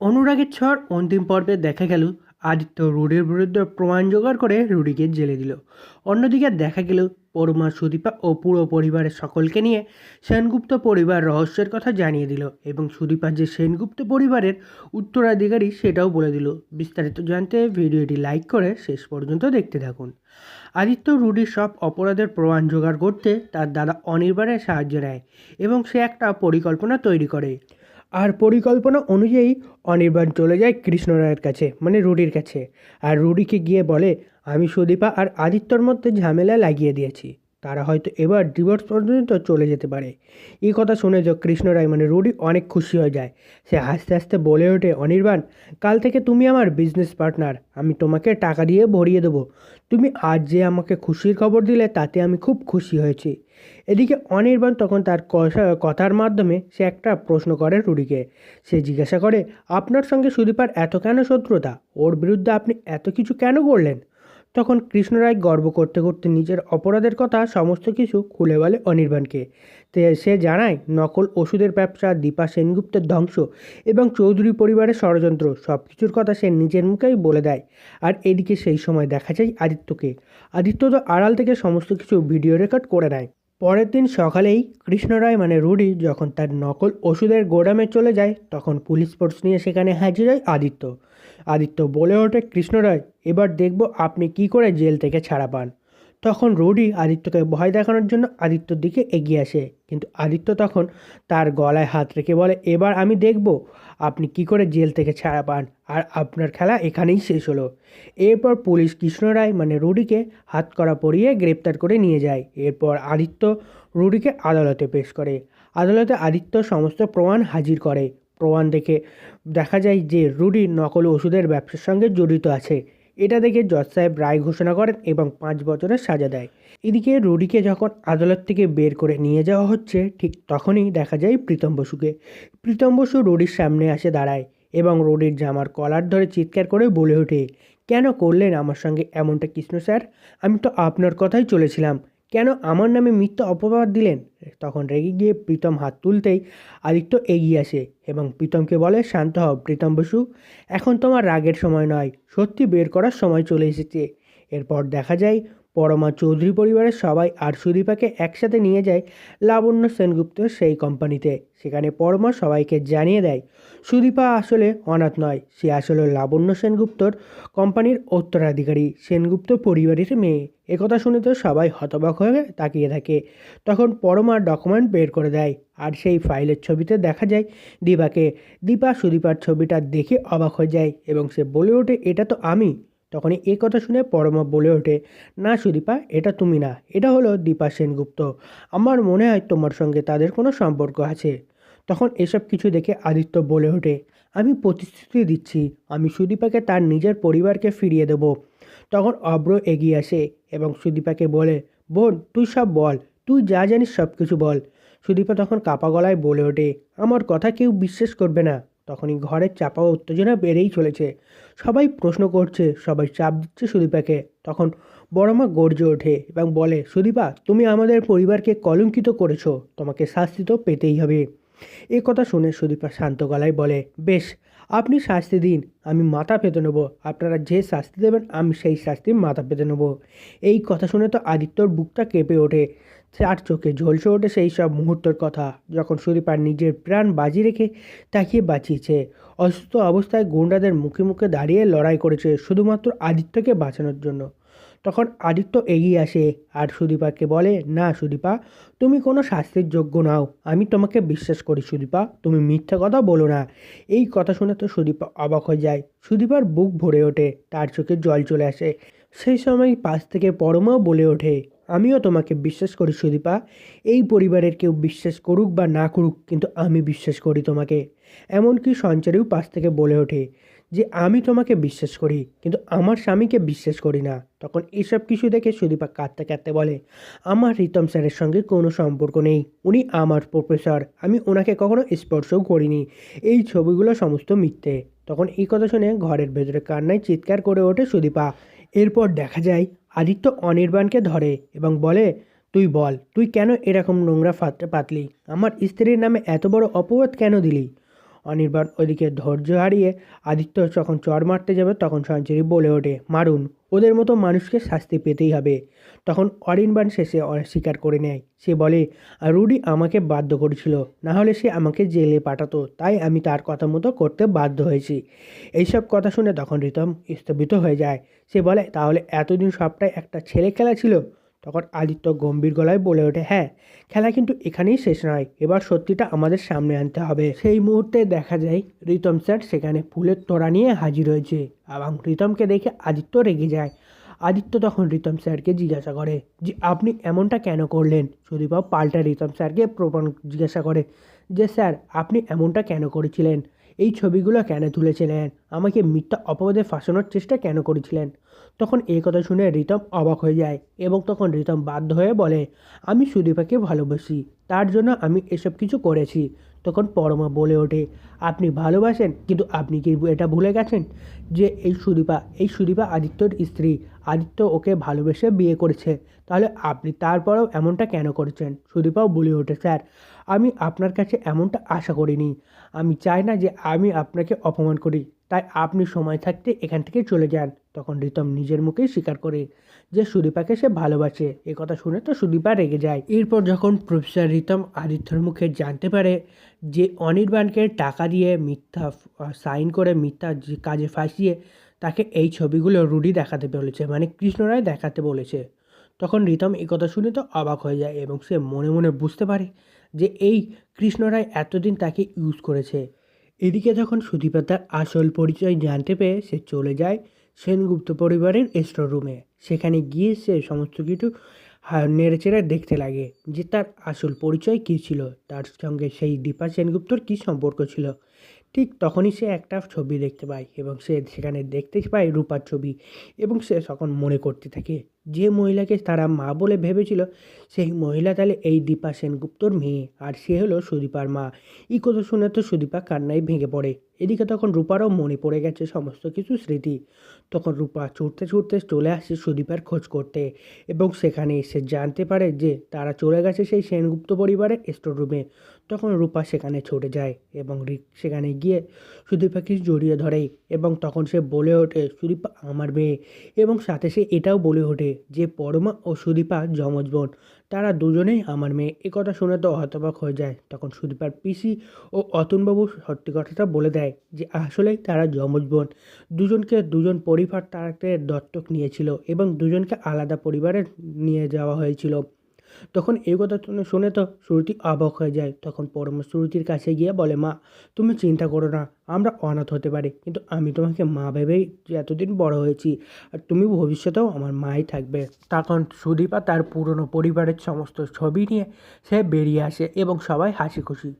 অনুরাগের ঝড় অন্তিম পর্বে দেখা গেল। আদিত্য রুডির বিরুদ্ধে প্রমাণ জোগাড় করে রুডিকে জেলে দিল। অন্যদিকে দেখা গেল পরমা, সুদীপা ও পুরো পরিবারের সকলকে নিয়ে সেনগুপ্ত পরিবার রহস্যের কথা জানিয়ে দিল এবং সুদীপা যে সেনগুপ্ত পরিবারের উত্তরাধিকারী সেটাও বলে দিল। বিস্তারিত জানতে ভিডিওটি লাইক করে শেষ পর্যন্ত দেখতে থাকুন। আদিত্য রুডির সব অপরাধের প্রমাণ জোগাড় করতে তার দাদা অনির্বাণের সাহায্য নেয় এবং সে একটা পরিকল্পনা তৈরি করে। আর পরিকল্পনা অনুযায়ী অনির্বাণ চলে যায় কৃষ্ণরায়ের কাছে মানে রুডির কাছে। আর রুডিকে গিয়ে বলে, আমি সুদীপা আর আদিত্যর মধ্যে ঝামেলা লাগিয়ে দিয়েছি। তারা হয়তো এবার ডিভোর্স পর্যন্ত চলে যেতে পারে। এই কথা শুনে যে কৃষ্ণ রায় মানে রুডি অনেক খুশি হয়ে যায়। সে হাসতে হাসতে বলে ওঠে, অনির্বাণ, কাল থেকে তুমি আমার বিজনেস পার্টনার আমি তোমাকে টাকা দিয়ে ভরিয়ে দেবো। তুমি আজ যে আমাকে খুশির খবর দিলে, তাতে আমি খুব খুশি হয়েছি। এদিকে অনির্বাণ তখন তার কথা- কথার মাধ্যমে সে একটা প্রশ্ন করে রুডিকে। সে জিজ্ঞাসা করে, আপনার সঙ্গে সুদীপার এত কেন শত্রুতা? ওর বিরুদ্ধে আপনি এত কিছু কেন করলেন? তখন কৃষ্ণরায় গর্ব করতে করতে নিজের অপরাধের কথা সমস্ত কিছু খুলে বলে অনির্বাণকে। সে জানায়, নকল ওষুধের ব্যবসা, দীপা সেনগুপ্তের ধ্বংস এবং চৌধুরী পরিবারের ষড়যন্ত্র সব কিছুর কথা সে নিজের মুখেই বলে দেয়। আর এদিকে সেই সময় দেখা যায় আদিত্যকে। আদিত্য তো আড়াল থেকে সমস্ত কিছু ভিডিও রেকর্ড করে নেয়। পরের দিন সকালেই কৃষ্ণরায় মানে রুডি যখন তার নকল ওষুধের গোডামে চলে যায়, তখন পুলিশ ফোর্স নিয়ে সেখানে হাজির হয় আদিত্য। আদিত্য বলে ওঠে, কৃষ্ণ রায়, এবার দেখব আপনি কি করে জেল থেকে ছাড়া পান। তখন রুডি আদিত্যকে ভয় দেখানোর জন্য আদিত্যর দিকে এগিয়ে আসে। কিন্তু আদিত্য তখন তার গলায় হাত রেখে বলে, এবার আমি দেখব আপনি কি করে জেল থেকে ছাড়া পান, আর আপনার খেলা এখানেই শেষ হলো। এরপর পুলিশ কৃষ্ণ রায় মানে রুডিকে হাত করা পরিয়ে গ্রেপ্তার করে নিয়ে যায়। এরপর আদিত্য রুডিকে আদালতে পেশ করে। আদালতে আদিত্য সমস্ত প্রমাণ হাজির করে। প্রমাণ দেখে দেখা যায় যে রুডি নকল ওষুধের ব্যবসার সঙ্গে জড়িত আছে। এটা দেখে জজ সাহেব রায় ঘোষণা করেন এবং পাঁচ বছরের সাজা দেয়। এদিকে রুডিকে যখন আদালত থেকে বের করে নিয়ে যাওয়া হচ্ছে, ঠিক তখনই দেখা যায় প্রীতম বসুকে। প্রীতম বসু রুডির সামনে আসে দাঁড়ায় এবং রুডির জামার কলার ধরে চিৎকার করে বলে ওঠে, কেন করলেন আমার সঙ্গে এমনটা কৃষ্ণ স্যার? আমি তো আপনার কথাই চলেছিলাম। কেন আমার নামে মিথ্যা অপবাদ দিলেন? তখন রেগে গিয়ে প্রীতম হাত তুলতেই আদিত্য এগিয়ে আসে এবং প্রীতমকে বলে, শান্ত হও প্রীতম বসু, এখন তোমার রাগের সময় নয়, সত্যি বের করার সময় চলে এসেছে। এরপর দেখা যায়, পরমা চৌধুরী পরিবারের সবাই আর সুদীপাকে একসাথে নিয়ে যায় লাবণ্য সেনগুপ্তের সেই কোম্পানিতে। সেখানে পরমা সবাইকে জানিয়ে দেয়, সুদীপা আসলে অনাথ নয়, সে আসলে লাবণ্য সেনগুপ্তর কোম্পানির উত্তরাধিকারী। সেনগুপ্ত পরিবারের মেয়ে। একথা শুনে তো সবাই হতবাক হয়ে তাকিয়ে থাকে। তখন পরমা ডকুমেন্ট বের করে দেয় আর সেই ফাইলের ছবিতে দেখা যায় দীপাকে দীপা সুদীপার ছবিটা দেখে অবাক হয়ে যায় এবং সে বলে ওঠে, এটা তো আমি। তখনই এই কথা শুনে পরমা বলে ওঠে, না সুদীপা, এটা তুমি না। এটা হলো দীপা সেনগুপ্ত। আমার মনে হয় তোমার সঙ্গে তাদের কোনো সম্পর্ক আছে। তখন এসব কিছু দেখে আদিত্য বলে ওঠে, আমি প্রতিশ্রুতি দিচ্ছি। আমি সুদীপাকে তার নিজের পরিবারকে ফিরিয়ে দেব। তখন অব্র এগিয়ে আসে এবং সুদীপাকে বলে, বোন, তুই সব বল, তুই যা জানিস সব কিছু বল। সুদীপা তখন কাপা গলায় বলে ওঠে, আমার কথা কেউ বিশ্বাস করবে না। তখনই ঘরের চাপা উত্তেজনা বেড়েই চলেছে। সবাই প্রশ্ন করছে, সবাই চাপ দিচ্ছে সুদীপাকে। তখন বড়মা গর্জে ওঠে এবং বলে, সুদীপা, তুমি আমাদের পরিবারকে কলঙ্কিত করেছ, তোমাকে শাস্তি তো পেতেই হবে। এ কথা শুনে সুদীপা শান্ত গলায় বলে, বেশ আপনি শাস্তি দিন, আমি মাথা পেতে নেব। আপনারা যে শাস্তি দেবেন, আমি সেই শাস্তি মাথা পেতে নেব। এই কথা শুনে তো আদিত্যর বুকটা কেঁপে ওঠে। তার চোখে ঝলসে ওঠে সেই সব মুহূর্তের কথা। যখন সুদীপার নিজের প্রাণ বাজি রেখে তাকিয়ে বাঁচিয়েছে, অসুস্থ অবস্থায় গুন্ডাদের মুখে মুখে দাঁড়িয়ে লড়াই করেছে, শুধুমাত্র আদিত্যকে বাঁচানোর জন্য। তখন আদিত্য এগিয়ে আসে আর সুদীপাকে বলে, না সুদীপা, তুমি কোনো শাস্তির যোগ্য নাও। আমি তোমাকে বিশ্বাস করি সুদীপা, তুমি মিথ্যা কথা বলো না। এই কথা শুনে তো সুদীপা অবাক হয়ে যায়। সুদীপার বুক ভরে ওঠে, তার চোখে জল চলে আসে। সেই সময় পাশ থেকে পরমাও বলে ওঠে, আমিও তোমাকে বিশ্বাস করি সুদীপা। এই পরিবারের কেউ বিশ্বাস করুক বা না করুক, কিন্তু আমি বিশ্বাস করি তোমাকে। এমনকি সঞ্চারেও পাশ থেকে বলে ওঠে যে আমি তোমাকে বিশ্বাস করি, কিন্তু আমার স্বামীকে বিশ্বাস করি না। তখন এসব কিছু দেখে সুদীপা কাঁদতে কাঁদতে বলে, আমার রিতম স্যারের সঙ্গে কোনো সম্পর্ক নেই। উনি আমার প্রফেসর। আমি ওনাকে কখনো স্পর্শও করিনি। এই ছবিগুলো সমস্ত মিথ্যে। তখন এই কথা শুনে ঘরের ভেতরে কান্নায় চিৎকার করে ওঠে সুদীপা। এরপর দেখা যায়, আদিত্য অনির্বাণকে ধরে এবং বলে, তুই বল, তুই কেন এরকম নোংরা ফাততে পাতলি? আমার স্ত্রীর নামে এত বড় অপবাদ কেন দিলি? অনির্বাণ ওইদিকে ধৈর্য হারিয়ে আদিত্য যখন চর মারতে যাবে, তখন সঞ্চরি বলে ওঠে, মারুন, ওদের মতো মানুষকে শাস্তি পেতেই হবে। তখন অরিনবান শেষে অস্বীকার করে নেয়। সে বলে রুডি আমাকে বাধ্য করেছিল, না হলে সে আমাকে জেলে পাঠাতো, তাই আমি তার কথা মতো করতে বাধ্য হয়েছি। এইসব কথা শুনে তখন রিতম স্থবিত হয়ে যায়। সে বলে, তাহলে এতদিন সবটাই একটা ছেলে খেলা ছিল? তখন আদিত্য গম্ভীর গলায় বলে ওঠে হ্যাঁ খেলা কিন্তু এখানেই শেষ নয়, এবার সত্যিটা আমাদের সামনে আনতে হবে। সেই মুহূর্তে দেখা যায় রিতম স্যার সেখানে ফুলের তোড়া নিয়ে হাজির হয়েছে এবং রিতমকে দেখে আদিত্য রেগে যায়। আদিত্য তখন রিতম স্যারকে জিজ্ঞাসা করে, যে আপনি এমনটা কেন করলেন? সুদীপবাবু পাল্টা রিতম স্যারকে প্রমাণ জিজ্ঞাসা করে, যে স্যার, আপনি এমনটা কেন করেছিলেন? এই ছবিগুলো কেন তুলেছিলেন? আমাকে মিথ্যা অপবাদে ফাঁসানোর চেষ্টা কেন করেছিলেন? তখন এই কথা শুনে রিতম অবাক হয়ে যায় এবং তখন রিতম বাধ্য হয়ে বলে, আমি সুদীপাকে ভালোবাসি, তার জন্য আমি এসব কিছু করেছি। তখন পরমা বলে ওঠে, আপনি ভালোবাসেন, কিন্তু আপনি কি এটা ভুলে গেছেন যে এই সুদীপা এই সুদীপা আদিত্যর স্ত্রী? আদিত্য ওকে ভালোবেসে বিয়ে করেছে। তাহলে আপনি তারপরেও এমনটা কেন করেছেন? সুদীপাও বলে ওঠে, স্যার, আমি আপনার কাছে এমনটা আশা করিনি। আমি চাই না যে আমি আপনাকে অপমান করি। তাই আপনি সময় থাকতে এখান থেকে চলে যান। তখন রিতম নিজের মুখেই স্বীকার করে যে সুদীপাকে সে ভালোবাসে। এ কথা শুনে তো সুদীপা রেগে যায়। এরপর যখন প্রফেসর রিতম আদিত্যর মুখে জানতে পারে যে অনির্বাণকে টাকা দিয়ে মিথ্যা সাইন করে মিথ্যা কাজে ফাঁসিয়ে তাকে এই ছবিগুলো রুডি দেখাতে বলেছে মানে কৃষ্ণরায় দেখাতে বলেছে। তখন রিতম এই কথা শুনে তো অবাক হয়ে যায় এবং সে মনে মনে বুঝতে পারে যে এই কৃষ্ণরায় এতদিন তাকে ইউজ করেছে। এদিকে যখন সুদীপা তার আসল পরিচয় জানতে পেয়ে সে চলে যায় সেনগুপ্ত পরিবারের স্টোর রুমে। সেখানে গিয়ে সে সমস্ত কিছু নেড়েচেড়ে দেখতে লাগে যে তার আসল পরিচয় কী ছিল, তার সঙ্গে সেই দীপা সেনগুপ্তর কী সম্পর্ক ছিল। ঠিক তখনই সে একটা ছবি দেখতে পায় এবং সে সেখানে দেখতে পায় রূপার ছবি এবং সে তখন মনে করতে থাকে, যে মহিলাকে তারা মা বলে ভেবেছিল, সেই মহিলা তাহলে এই দীপা সেনগুপ্তর মেয়ে আর সে হলো সুদীপার মা। এই কথা শুনে তো সুদীপা কান্নায় ভেঙে পড়ে। এদিকে তখন রূপারও মনে পড়ে গেছে সমস্ত কিছু স্মৃতি। তখন রূপা ছুটতে ছুটতে চলে আসে সুদীপার খোঁজ করতে এবং সেখানে এসে জানতে পারে যে তারা চলে গেছে সেই সেনগুপ্ত পরিবারের স্টোর রুমে তখন রূপা সেখানে ছুটে যায় এবং রি- সেখানে গিয়ে সুদীপাকে জড়িয়ে ধরে এবং তখন সে বলে ওঠে, সুদীপা আমার মেয়ে। এবং সাথে সে এটাও বলে ওঠে যে পরমা ও সুদীপা যমজ বোন, তারা দুজনেই আমার মেয়ে। এ কথা শুনে তো হতবাক হয়ে যায়। তখন সুদীপার পিসি ও অতুনবাবু সত্যি কথাটা বলে দেয় যে আসলেই তারা যমজ বোন। দুজনকে দুজন পরিবার তাকে দত্তক নিয়েছিল এবং দুজনকে আলাদা পরিবারে নিয়ে যাওয়া হয়েছিল। তখন এই কথা শুনে তো শ্রুতি অবাক হয়ে যায়। তখন পরম শ্রুতির কাছে গিয়ে বলে, মা, তুমি চিন্তা করো না, আমরা অনাথ হতে পারি। কিন্তু আমি তোমাকে মা ভেবেই এতদিন বড় হয়েছি আর তুমি ভবিষ্যতেও আমার মাই থাকবে। তখন সুদীপা তার পুরনো পরিবারের সমস্ত ছবি নিয়ে সে বেরিয়ে আসে এবং সবাই হাসি খুশি